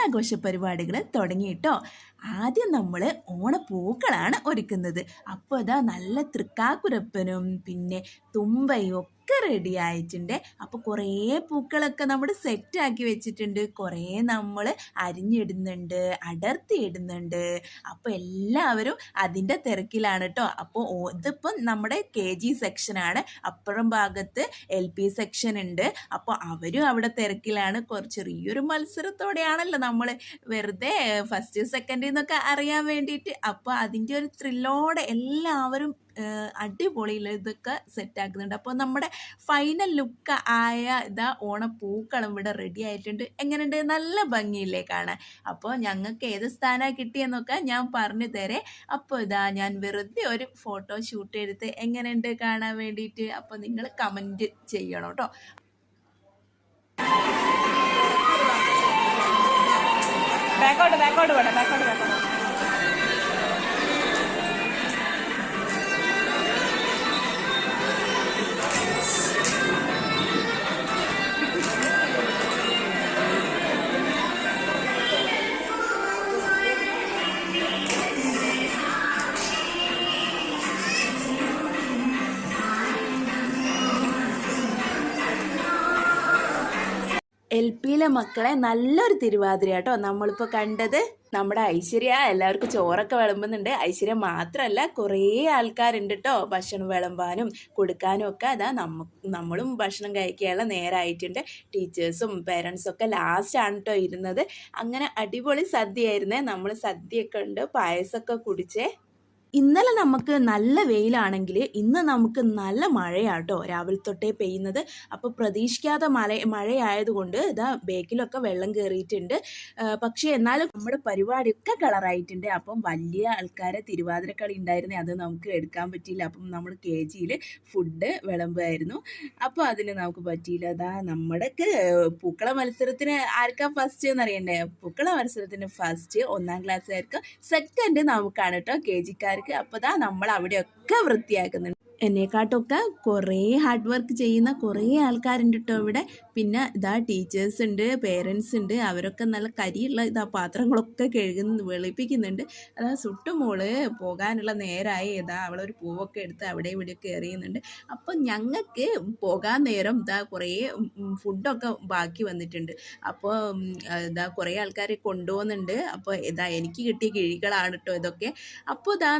ഓണാഘോഷ പരിപാടികൾ തുടങ്ങിയിട്ടോ. ആദ്യം നമ്മൾ ഓണപ്പൂക്കളാണ് ഒരുക്കുന്നത്. അപ്പോൾ അതാ നല്ല തൃക്കാക്കുരപ്പനും പിന്നെ തുമ്പയും ഒക്കെ റെഡി ആയിട്ടുണ്ട്. അപ്പോൾ കുറേ പൂക്കളൊക്കെ നമ്മൾ സെറ്റ് ആക്കി വെച്ചിട്ടുണ്ട്. കുറേ നമ്മൾ അരിഞ്ഞിടുന്നുണ്ട് അടർത്തി ഇടുന്നുണ്ട് അപ്പോൾ എല്ലാവരും അതിന്റെ തിരക്കിലാണ് കേട്ടോ അപ്പോൾ ഇതിപ്പം നമ്മുടെ കെ ജി സെക്ഷനാണ് അപ്പുറം ഭാഗത്ത് എൽ പി സെക്ഷൻ ഉണ്ട്. അപ്പോൾ അവരും അവിടെ തിരക്കിലാണ്. കുറച്ച് ചെറിയൊരു മത്സരത്തോടെയാണല്ലോ നമ്മൾ വെറുതെ ഫസ്റ്റ് സെക്കൻഡ് എന്നൊക്കെ അറിയാൻ വേണ്ടിയിട്ട്. അപ്പോൾ അതിന്റെ ഒരു ത്രില്ലോടെ എല്ലാവരും അടിപൊളിയിൽ ഇതൊക്കെ സെറ്റാക്കുന്നുണ്ട് അപ്പോൾ നമ്മുടെ ഫൈനൽ ലുക്ക് ആയ ഇതാ ഓണപ്പൂക്കളം ഇവിടെ റെഡി ആയിട്ടുണ്ട്. എങ്ങനെയുണ്ട്? നല്ല ഭംഗിയില്ലേ കാണാൻ. അപ്പോൾ ഞങ്ങൾക്ക് ഏത് സ്ഥാനമാണ് കിട്ടിയെന്നൊക്കെ ഞാൻ പറഞ്ഞു തരേ. അപ്പോൾ ഇതാ ഞാൻ വെറുതെ ഒരു ഫോട്ടോ ഷൂട്ട് എടുത്ത് എങ്ങനെയുണ്ട് കാണാൻ വേണ്ടിയിട്ട് അപ്പോൾ നിങ്ങൾ കമന്റ് ചെയ്യണം കേട്ടോ. ബാക്കോട്ട് ബാക്കോട്ട് വേണം ബാക്കോട്ട് ബാക്കോട്ട് എൽ പിയിലെ മക്കളെ നല്ലൊരു തിരുവാതിര കേട്ടോ നമ്മളിപ്പോൾ കണ്ടത് നമ്മുടെ ഐശ്വര്യ എല്ലാവർക്കും ചോറൊക്കെ വിളമ്പുന്നുണ്ട്. ഐശ്വര്യ മാത്രമല്ല കുറേ ആൾക്കാരുണ്ട് കേട്ടോ ഭക്ഷണം വിളമ്പാനും കൊടുക്കാനും ഒക്കെ അതാ നമ്മ നമ്മളും ഭക്ഷണം കഴിക്കാനുള്ള നേരമായിട്ടുണ്ട് ടീച്ചേഴ്സും പേരൻസും ഒക്കെ ലാസ്റ്റാണ് കേട്ടോ ഇരുന്നത്. അങ്ങനെ അടിപൊളി സദ്യയായിരുന്നേ. നമ്മൾ സദ്യയൊക്കെ ഉണ്ട്. പായസമൊക്കെ കുടിച്ചേ. ഇന്നലെ നമുക്ക് നല്ല വെയിലാണെങ്കിൽ ഇന്ന് നമുക്ക് നല്ല മഴയാട്ടോ. രാവിലെ തൊട്ടേ പെയ്യുന്നത്. അപ്പോൾ പ്രതീക്ഷിക്കാതെ മഴ മഴയായതുകൊണ്ട് ഇതാ ബേക്കിലൊക്കെ വെള്ളം കയറിയിട്ടുണ്ട് പക്ഷേ എന്നാലും നമ്മുടെ പരിപാടിയൊക്കെ കളറായിട്ടുണ്ട്. അപ്പം വലിയ ആൾക്കാരെ തിരുവാതിരക്കളി ഉണ്ടായിരുന്നേ അത് നമുക്ക് എടുക്കാൻ പറ്റിയില്ല. അപ്പം നമ്മൾ കെ ജിയിൽ ഫുഡ് വിളമ്പായിരുന്നു. അപ്പോൾ അതിന് നമുക്ക് പറ്റിയില്ല. അതാ നമ്മുടെയൊക്കെ പൂക്കള മത്സരത്തിന് ആർക്കാ ഫസ്റ്റ് എന്നറിയണ്ടേ പൂക്കള മത്സരത്തിന് ഫസ്റ്റ് ഒന്നാം ക്ലാസ്സുകാർക്ക് സെക്കൻഡ് നമുക്കാണ് കേട്ടോ. കെ ജിക്കാർക്ക് അപ്പോൾ ദാ നമ്മൾ അവിടെയൊക്കെ വൃത്തിയാക്കുന്നുണ്ട്. എന്നെക്കാട്ടൊക്കെ കുറേ ഹാർഡ് വർക്ക് ചെയ്യുന്ന കുറേ ആൾക്കാരുണ്ട് കേട്ടോ ഇവിടെ. പിന്നെ ഇതാ ടീച്ചേഴ്സ് ഉണ്ട് പേരൻസ് ഉണ്ട് അവരൊക്കെ നല്ല കരിയുള്ള ഇതാ പാത്രങ്ങളൊക്കെ കഴുകുന്ന വെളുപ്പിക്കുന്നുണ്ട്. അതാ സുട്ടുമോൾ പോകാനുള്ള നേരമായി ഇതാ അവളൊരു പൂവൊക്കെ എടുത്ത് അവിടെ ഇവിടെയൊക്കെ എറിയുന്നുണ്ട്. അപ്പം ഞങ്ങൾക്ക് പോകാൻ നേരം ഇതാ കുറേ ഫുഡൊക്കെ ബാക്കി വന്നിട്ടുണ്ട്. അപ്പോൾ ഇതാ കുറേ ആൾക്കാരെ കൊണ്ടുപോകുന്നുണ്ട്. അപ്പോൾ ഇതാ എനിക്ക് കിട്ടിയ കിഴികളാണ് കേട്ടോ ഇതൊക്കെ. അപ്പോൾ ഇതാ